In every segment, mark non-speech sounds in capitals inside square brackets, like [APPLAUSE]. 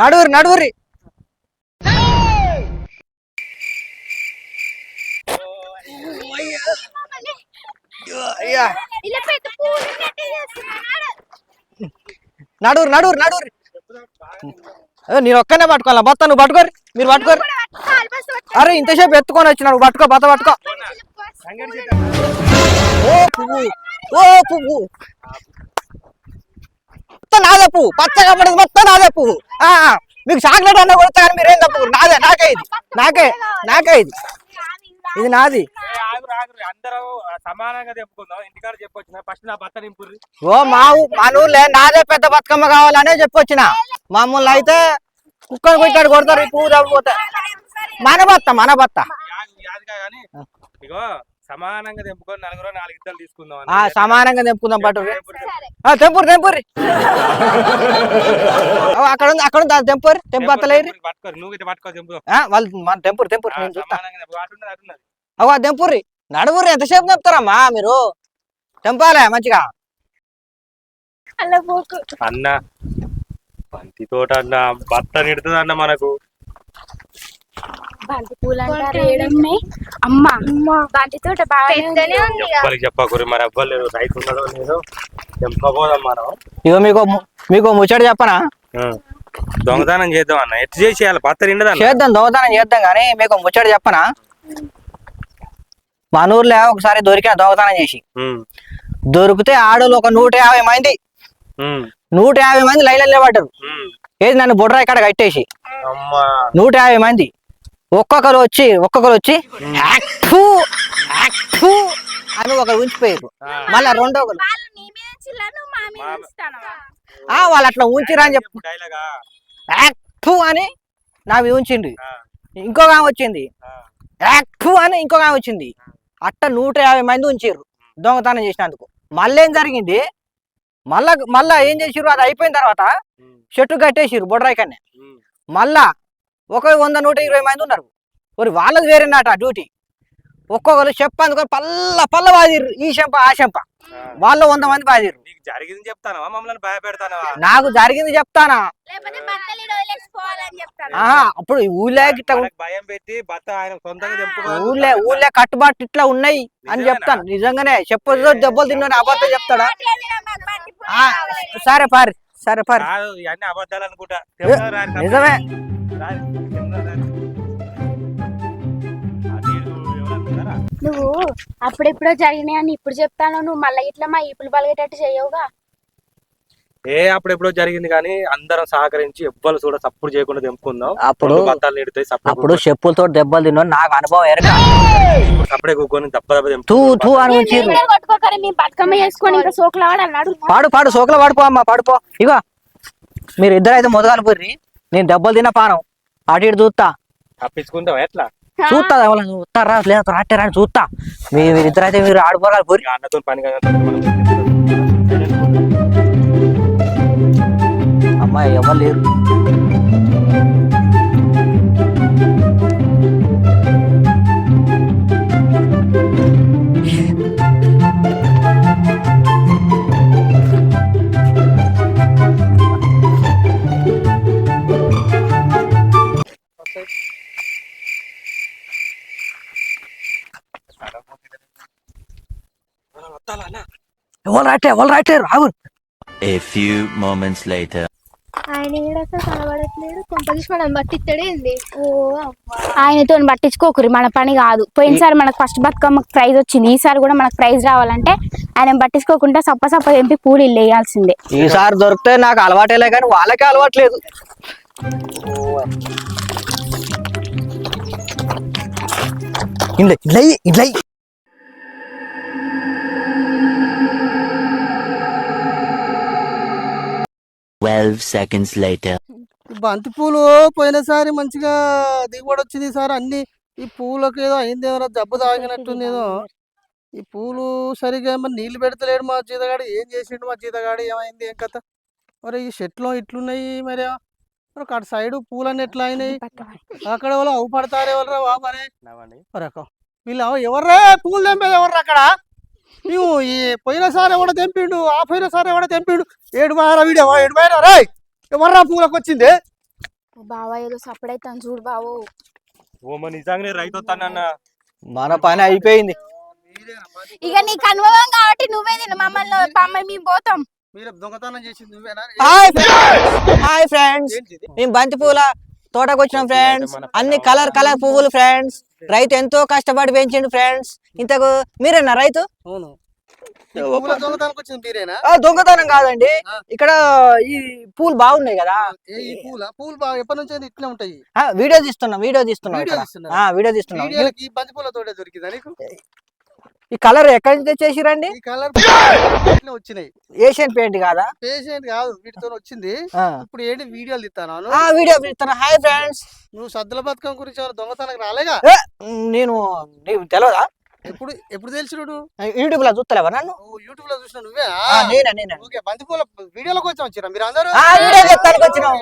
నడువురి నడువురి. నడువురి నడువురి నడువురి. నేను ఒక్కనే పట్టుకోవాలా? బత్త నువ్వు పట్టుకోరి మీరు పట్టుకోరి అరే ఇంతసేపు ఎత్తుకొని వచ్చిన నువ్వు పట్టుకో బత్త పట్టుకో. ఓ పువ్వు. ఓ పువ్వు. పువ్వు పచ్చగా పడేది మొత్తం నాదే పువ్వు మీకు చాక్లెట్ అన్న కొడతా కానీ మీరేం తప్పు? నాదే నాకే ఇది. నాకే నాకే ఇది. ఇది నాది. భర్త ఓ మా మన ఊర్లే. నాదే పెద్ద బతుకమ్మ కావాలనే చెప్పొచ్చిన. మామూలు అయితే కుక్కను కొట్టాడు కొడతారు ఈ పువ్వు తప్పిపోతే మన బత్త మన కానీ ఇగో సమానంగా తెంపుకొని నలుగురు నాలుగు ఇద్దరు తీసుకుందాం ఆ. సమానంగా తెంపుకుందాం పట్టు. ఆ, తెంపురు తెంపురి [LAUGHS] అక్కడ ఉంది అక్కడ ఉంది తెంపురి తెంపు తెంపుర్రి, పట్టుకోరు. నువ్వు ఇటు పట్టుకో తెంపు ఆ, వాళ్ళు మన నేను చూస్తా. నడువుర్రి ఎంతసేపు చెప్తారమ్మా మీరు? తెంపాలే మంచిగా. అన్న బంతి తోట అన్న భర్త నిడుతుంది అన్న మనకు. బంతి పూలు అంటారు ఏడున్నాయి అమ్మ. బంతి తోట బాగానే ఉంది. ఎవ్వరికి చెప్పకూరి మరి ఎవ్వరు రైతు ఉన్నదో లేదో తెంపబోదాం మనం ఇగో మీకు మీకు ముచ్చట చెప్పనా. దొంగతనం చేద్దాం అన్న. ఎట్టు చేసేయాలి నిండదన్న చేద్దాం దొంగతనం చేద్దాం కానీ మీకు ముచ్చట చెప్పనా? మన ఊర్లో ఒకసారి దొరికిన దొంగతనం చేసి. దొరికితే ఆడోళ్ళు ఒక నూట యాభై మంది. నూట యాభై మంది లైన్లో పడ్డారు. ఏది నన్ను బుడ్రా ఇక్కడ కట్టేసి? అమ్మా. నూట యాభై మంది. ఒక్కొక్కరు వచ్చి ఒక్కొక్కరు వచ్చి అని ఒకరు ఉంచిపోయారు. మళ్ళా రెండో ఒకరు. వాళ్ళు అట్లా ఉంచిరా అని చెప్పు. అని నావి ఉంచిండు ఇంకొక ఆమె వచ్చింది. అని ఇంకొక ఆమె వచ్చింది. అట్ట నూట యాభై మంది ఉంచారు దొంగతనం చేసినందుకు. మళ్ళీ ఏం జరిగింది? మళ్ళా మళ్ళా ఏం చేసిర్రు? అది అయిపోయిన తర్వాత చెట్టు కట్టేసిర్రు బొడ్రాయి కన్నా. మళ్ళా ఒక వంద నూట ఇరవై మంది ఉన్నారు. మరి వాళ్ళది వేరేనట డ్యూటీ. ఒక్కొక్కరు చెప్ప అందుకొని పల్ల పల్ల బాదిర్రు ఈ చెంప ఆ చెంప. వాళ్ళు వంద మంది నీకు జరిగింది చెప్తానవా? మమ్మల్ని భయపెడతానవా? నాకు జరిగింది చెప్తానా? చెప్తాను? అప్పుడు ఊళ్ళో ఇట్లా భయం పెట్టి భర్త ఆయన సొంతంగా తెంపుకోవాలి ఊళ్ళో ఊళ్ళో కట్టుబాటు ఇట్లా ఉన్నాయి అని? చెప్తాను. నిజంగానే చెప్పదు దెబ్బలు తిన్నాను అబద్ధం చెప్తాడా. సరే పారి సరే పారి. ఇవన్నీ అబద్ధాలు అనుకుంటా. నిజమే? నువ్వు అప్పుడెప్పుడో జరిగినాయి అని ఇప్పుడు చెప్తాను నువ్వు మళ్ళీ ఇట్లా మా ఈపులు పలిగేటట్టు చేయవుగా. ఏ అప్పుడెప్పుడో జరిగింది కానీ అందరం సహకరించి ఎవ్వరు చూడ సప్పుడు చేయకుండా తెంపుకుందాం. అప్పుడు రెండు బత్తాలు నిడుతాయి అప్పుడు చెప్పులతో దెబ్బలు తిన్నాను నాకు అనుభవం ఎరక సప్పుడే కూకొని దెబ్బ దెబ్బ తూ తూ పాడు పాడు సోకులు పాడుపో అమ్మా పాడుపో. ఇగో మీరు ఇద్దరు అయితే మొదగాలు పోర్రి. నేను దెబ్బలు తిన్న పానం. అటు ఇటు చూస్తా తప్పించుకుంటాం ఎట్లా? చూస్తా ఎవరైనా చూస్తారా లేదా రాట్టారా అని చూస్తా మీ మీరిద్దరు అయితే మీరు ఆడిపోరాలి పోరి అన్నతో పని కదా. All right, All right, all right, Rahul. A few moments later. ఆయన అసలు కనబడట్లేడు కొంపదీసి మనం పట్టిస్తాడేంది ఓ ఆయనతో పట్టించుకోకురి మన పని కాదు. పోయినసారి మనకు ఫస్ట్ బతుకమ్మ ప్రైజ్ వచ్చింది. ఈసారి కూడా మనకు ప్రైజ్ రావాలంటే ఆయన పట్టించుకోకుండా సప్ప సప్ప తెంపి పూలు ఇల్లు వేయాల్సిందే. ఈసారి దొరికితే నాకు అలవాటేలే కానీ వాళ్ళకే అలవాట్లేదు ఇట్లా ఇట్లా seconds later. ఈ బంతి పూలు పోయినసారి మంచిగా దిగుబడి వచ్చింది ఈసారి అన్ని ఈ పూలకు ఏదో అయింది ఏమైనా జబ్బు తాగినట్టుంది ఏదో. ఈ పూలు సరిగా ఏమో నీళ్ళు పెడతలేడు మా జీతగాడు. ఏం చేసిండు మా జీతగాడు? ఏమైంది? ఏం కథ? మరి ఈ చెట్లు ఇట్లున్నాయి మరి? మరి అక్కడ సైడ్ పూలన్నీ ఎట్లా అయినాయి? అక్కడ వాళ్ళు అవు పడతారు ఎవరు వా మరి. మరి అక్క వీళ్ళు ఎవ- ఎవర్రా పూలు తెంపేది ఎవర్రా అక్కడ? నువ్వు ఈ పోయినసారి ఎవడ తెంపిండు? ఆ పోయినసారి ఎవడ తెంపిండు? ఏడు బాయరా వీడియో ఏడు బాయరా రాయ్! ఎవర్రా పూలకు వచ్చింది బావ ఏదో సప్పుడైతాను చూడు బావు. ఓ మన నిజంగానే రైతు వస్తానన్న మన పని అయిపోయింది. ఇక నీకు అనుభవం కాబట్టి నువ్వే తిను మమ్మల్ని మమ్మల్ని మేము పోతాం. మీరు దొంగతనం చేసింది నువ్వేనా? Hi hi friends? మేము బంతి పూల తోటకు వచ్చినాం ఫ్రెండ్స్ అన్ని కలర్ కలర్ పువ్వులు ఫ్రెండ్స్ రైతు ఎంతో కష్టపడి పెంచిండు ఫ్రెండ్స్. ఇంతకు మీరేనా రైతు? అవును. ఈ పూల దొంగతనానికి వచ్చింది మీరేనా? ఆ, దొంగతనం కాదండి. ఇక్కడ ఈ పూలు బాగున్నాయి కదా. ఈ పూల? పూలు బాగా ఎప్పటి నుంచి ఇట్లా ఉంటాయి. ఆ, వీడియో తీస్తున్నాం వీడియో తీస్తున్నాం వీడియో వీడియో తీస్తున్నాం. వీడియోలకి ఈ బంతి పూల తోటే దొరికిందా నీకు? ఈ కలర్ ఎక్కడి నుంచి తెచ్చేసిరండి ఈ కలర్ [LAUGHS] వచ్చినాయి. ఏషియన్ పెయింట్ కాదా? పేషెంట్ కాదు వీటితో వచ్చింది. ఇప్పుడు ఏంటి వీడియోలు తీస్తాను ఆ వీడియో తీస్తున్నా హాయ్ ఫ్రెండ్స్ నువ్వు సద్దుల బతుకం గురించి ఏమైనా దొంగతనానికి రాలేగా? నేను నీకు తెలియదా ఎప్పుడు ఎప్పుడు తెలిసినాడు యూట్యూబ్లో చూస్తలేవా నన్ను? యూట్యూబ్లో చూసిన నువ్వే? ఆ, నేనే నేనే. ఓకే బంతిపూల వీడియోలోకి వచ్చి వచ్చిరా మీరు అందరూ? ఆ, వీడియో చెప్తానికి వచ్చినాం.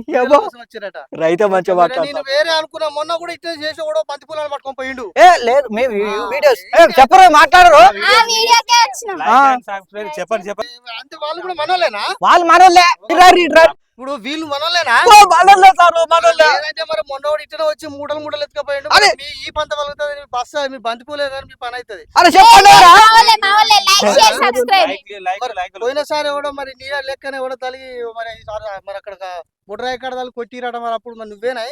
వీడియోలో [LAUGHS] కోసం వచ్చిరట. రైతే మంచిగా మరి మాట్లాడతాం నేను వేరే అనుకున్నా మొన్న కూడా ఇట్లా చేసి కూడా బంతిపూలను పట్టుకొని పోయిండు. ఏ లేదు మేము వీడియోస్. చెప్పరు మాట్లాడరు? ఆ వీడియోకే వచ్చినాం. ఆ. చెప్పండి చెప్పండి. అంటే వాళ్ళు కూడా మనోళ్ళేనా? వాళ్ళు ఇర్రారు. ఇప్పుడు వీళ్ళు మనోళ్ళేనా ఓ, మనోళ్ళే సార్ మనోళ్ళే లేదంటే మరి మొన్న కూడా ఇట్లా వచ్చి మూటలు మూటలు ఎత్తుకపోయిండు. అరే. ఈ పంట వలుగుతుంది మీ బస్సు మీ బంతిపూలే కానీ మీ పని అవుతుంది. అరే చెప్పండి. షేర్ సబ్స్క్రైబ్ పోయినసారి కూడా మరి నీ లెక్కనే కూడా తలిగి మరి ఈసారి మరి అక్కడ బుడ్రాయి కాడ తల్లి కొట్టిరట మరి అప్పుడు మరి నువ్వేనా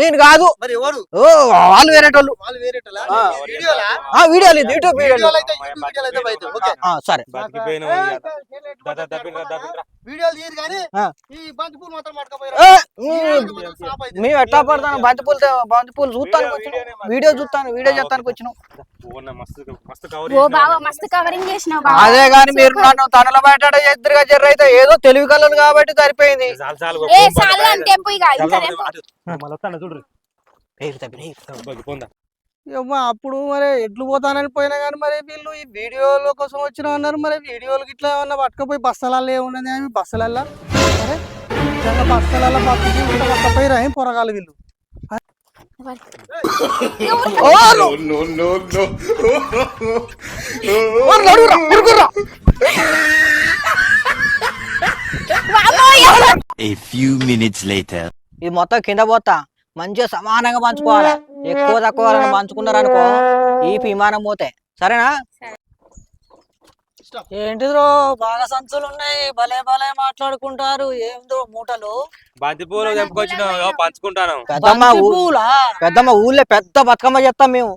నేను కాదు. మరి ఎవరు? ఓ వాళ్ళు వేరేటోళ్ళు. వాళ్ళు వేరేటలా ఆ. వీడియోలా? ఆ వీడియోలు ఇది యూట్యూబ్ వీడియోలు అయితే యూట్యూబ్ వీడియోలు అయితే బయట. ఓకే ఆ, సరే. వీడియోలు తీయరు కానీ. ఈ బంతి పూలు మాత్రం పట్టుకపోయారు. మేము ఎట్లా పడతాను బంతి పూలు బంతి పూలు వచ్చినాం. వీడియో చూస్తాను వీడియో చేస్తానికి వచ్చినాం. ఓ, మస్తు కవరింగ్ అదే గాని మీరు నన్ను తనల బయట ఎదురుగా జర్రైతే ఏదో తెలివి కలలు కాబట్టి సరిపోయింది. అప్పుడు మరి ఎడ్లు పోతానని పోయినా కానీ మరి వీళ్ళు ఈ వీడియోల కోసం వచ్చిన అన్నారు మరి వీడియోలకి ఇట్లా ఏమన్నా పట్టుకపోయి బస్సలల్లో ఏమున్నది ఏమి? బస్సలల్లో? బస్సలల్లో పట్టుకుని పట్టపోయిరా ఏం పొరగాలి వీళ్ళు? ఇది మొత్తం కింద పోతా. మంచిగా సమానంగా పంచుకోవాలి? ఎక్కువ తక్కువ ఎవరైనా పంచుకున్నారు అనుకో ఈ విమానం పోతే. సరేనా? ఏంటిదో బాగా సంచులు ఉన్నాయి భలే భలే మాట్లాడుకుంటారు. ఏందో మూటలు. బంతి పూలు తెంపుకొచ్చిన పంచుకుంటాను. పెద్దమ్మ ఊ- పెద్దమ్మ ఊళ్ళో పెద్ద బతుకమ్మ చేస్తాం మేము.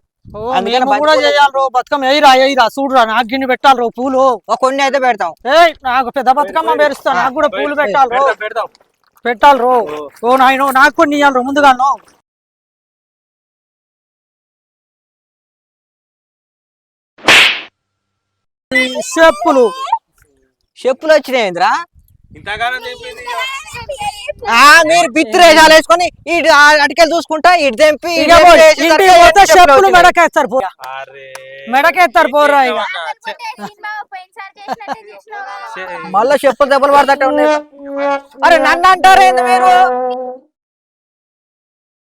మేము కూడా పూలు రో బతుకమ్మ ఎయిరా ఎయిరా చూడురా నాకు గిన్నె పెట్టాలి రో పూలు. ఒక కొన్ని అయితే పెడతాం. ఏయ్ నాకు పెద్ద బతుకమ్మ పేరుస్తా. నాకు కూడా పూలు పెట్టాలి రో పెడతాం, పెట్టాలి రో ఓ నాయనో నాకు కొన్ని ఇవ్వాలి రో ముందుగాను చెప్పులు. చెప్పులు వచ్చినాయి మీరు బిత్తిరేషాలు వేసుకొని ఇటు అటుకెళ్ళి చూసుకుంటా ఇటు తెంపి చెప్పులు. మెడకేస్తారు పో. అరే మెడకేస్తారు పోరా ఇక మళ్ళా చెప్పులు దెబ్బలు ఉన్నాయి. అరే నన్ను అంటారు ఏంది మీరు?